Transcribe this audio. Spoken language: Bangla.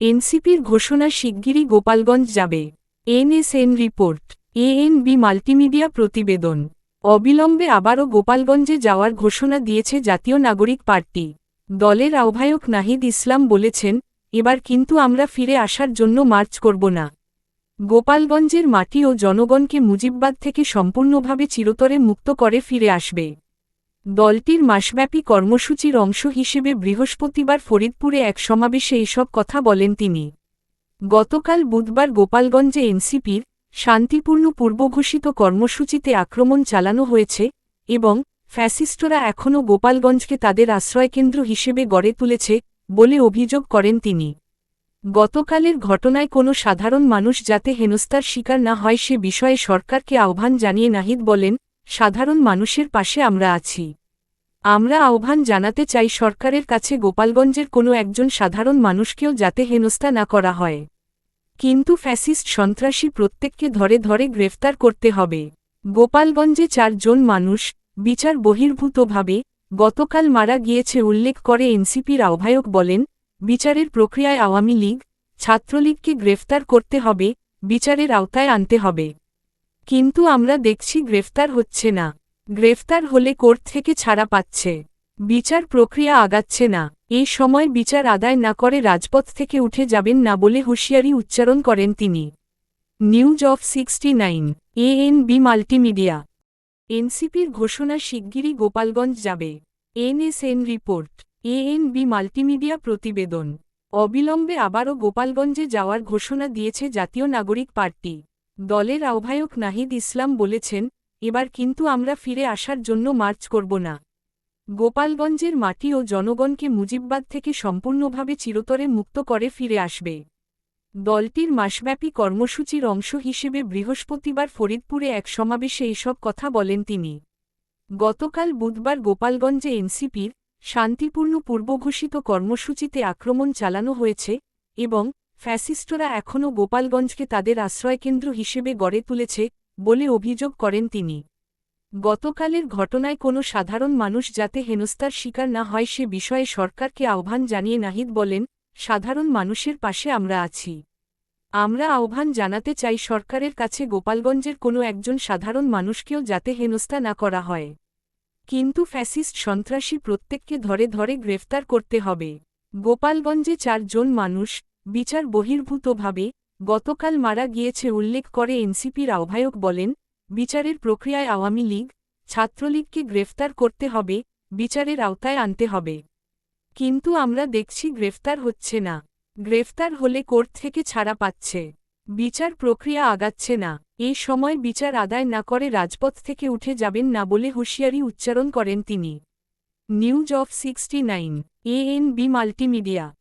এনসিপির ঘোষণা শিগগিরই গোপালগঞ্জ যাবে। এনএসএন রিপোর্ট, এএনবি মাল্টিমিডিয়া প্রতিবেদন। অবিলম্বে আবারও গোপালগঞ্জে যাওয়ার ঘোষণা দিয়েছে জাতীয় নাগরিক পার্টি। দলের আহ্বায়ক নাহিদ ইসলাম বলেছেন, এবার কিন্তু আমরা ফিরে আসার জন্য মার্চ করব না। গোপালগঞ্জের মাটি ও জনগণকে মুজিববাদ থেকে সম্পূর্ণভাবে চিরতরে মুক্ত করে ফিরে আসবে। দলটির মাসব্যাপী কর্মসূচির অংশ হিসেবে বৃহস্পতিবার ফরিদপুরে এক সমাবেশে এসব কথা বলেন তিনি। গতকাল বুধবার গোপালগঞ্জে এনসিপির শান্তিপূর্ণ পূর্বঘোষিত কর্মসূচিতে আক্রমণ চালানো হয়েছে এবং ফ্যাসিস্টরা এখনও গোপালগঞ্জকে তাদের আশ্রয়কেন্দ্র হিসেবে গড়ে তুলেছে বলে অভিযোগ করেন তিনি। গতকালের ঘটনায় কোনো সাধারণ মানুষ যাতে হেনস্তার শিকার না হয় সে বিষয়ে সরকারকে আহ্বান জানিয়ে নাহিদ বলেন সাধারণ মানুষের পাশে আমরা আছি। আমরা আহ্বান জানাতে চাই সরকারের কাছে গোপালগঞ্জের কোনো একজন সাধারণ মানুষকেও যাতে হেনস্থা না করা হয়। কিন্তু ফ্যাসিস্ট সন্ত্রাসী প্রত্যেককে ধরে ধরে গ্রেফতার করতে হবে। গোপালগঞ্জে চারজন মানুষ, বিচার বহির্ভূতভাবে, গতকাল মারা গিয়েছে উল্লেখ করে এনসিপির আহ্বায়ক বলেন, বিচারের প্রক্রিয়ায় আওয়ামী লীগ, ছাত্রলীগকে গ্রেফতার করতে হবে, বিচারের আওতায় আনতে হবে। কিন্তু আমরা দেখছি গ্রেফতার হচ্ছে না। গ্রেফতার হলে কোর্ট থেকে ছাড়া পাচ্ছে। বিচার প্রক্রিয়া আগাচ্ছে না। এই সময় বিচার আদায় না করে রাজপথ থেকে উঠে যাবেন না বলে হুঁশিয়ারি উচ্চারণ করেন তিনি। News of sixty nine, ANB multimedia. এনসিপির ঘোষণা শিগগিরই গোপালগঞ্জ যাবে। NSN report A N ANB multimedia প্রতিবেদন। অবিলম্বে আবারও গোপালগঞ্জে যাওয়ার ঘোষণা দিয়েছে জাতীয় নাগরিক পার্টি। দলের আহ্বায়ক নাহিদ ইসলাম বলেছেন, এবার কিন্তু আমরা ফিরে আসার জন্য মার্চ করব না। গোপালগঞ্জের মাটি ও জনগণকে মুজিববাদ থেকে সম্পূর্ণভাবে চিরতরে মুক্ত করে ফিরে আসবে। দলটির মাসব্যাপী কর্মসূচির অংশ হিসেবে বৃহস্পতিবার ফরিদপুরে এক সমাবেশে এসব কথা বলেন তিনি। গতকাল বুধবার গোপালগঞ্জে এনসিপির শান্তিপূর্ণ পূর্বঘোষিত কর্মসূচিতে আক্রমণ চালানো হয়েছে এবং ফ্যাসিস্টরা এখনও গোপালগঞ্জকে তাদের আশ্রয়কেন্দ্র হিসেবে গড়ে তুলেছে বলে অভিযোগ করেন তিনি। গতকালের ঘটনায় কোনো সাধারণ মানুষ যাতে হেনস্তার শিকার না হয় সে বিষয়ে সরকারকে আহ্বান জানিয়ে নাহিদ বলেন, সাধারণ মানুষের পাশে আমরা আছি। আমরা আহ্বান জানাতে চাই সরকারের কাছে গোপালগঞ্জের কোনো একজন সাধারণ মানুষকেও যাতে হেনস্থা না করা হয়। কিন্তু ফ্যাসিস্ট সন্ত্রাসী প্রত্যেককে ধরে ধরে গ্রেফতার করতে হবে। গোপালগঞ্জে চারজন মানুষ বিচার বহির্ভূতভাবে গতকাল মারা গিয়েছে উল্লেখ করে এনসিপির আহ্বায়ক বলেন, বিচারের প্রক্রিয়ায় আওয়ামী লীগ ছাত্রলীগকে গ্রেফতার করতে হবে, বিচারের আওতায় আনতে হবে। কিন্তু আমরা দেখছি গ্রেফতার হচ্ছে না। গ্রেফতার হলে কোর্ট থেকে ছাড়া পাচ্ছে। বিচার প্রক্রিয়া আগাচ্ছে না। এই সময় বিচার আদায় না করে রাজপথ থেকে উঠে যাবেন না বলে হুঁশিয়ারি উচ্চারণ করেন তিনি। News of sixty nine, ANB multimedia.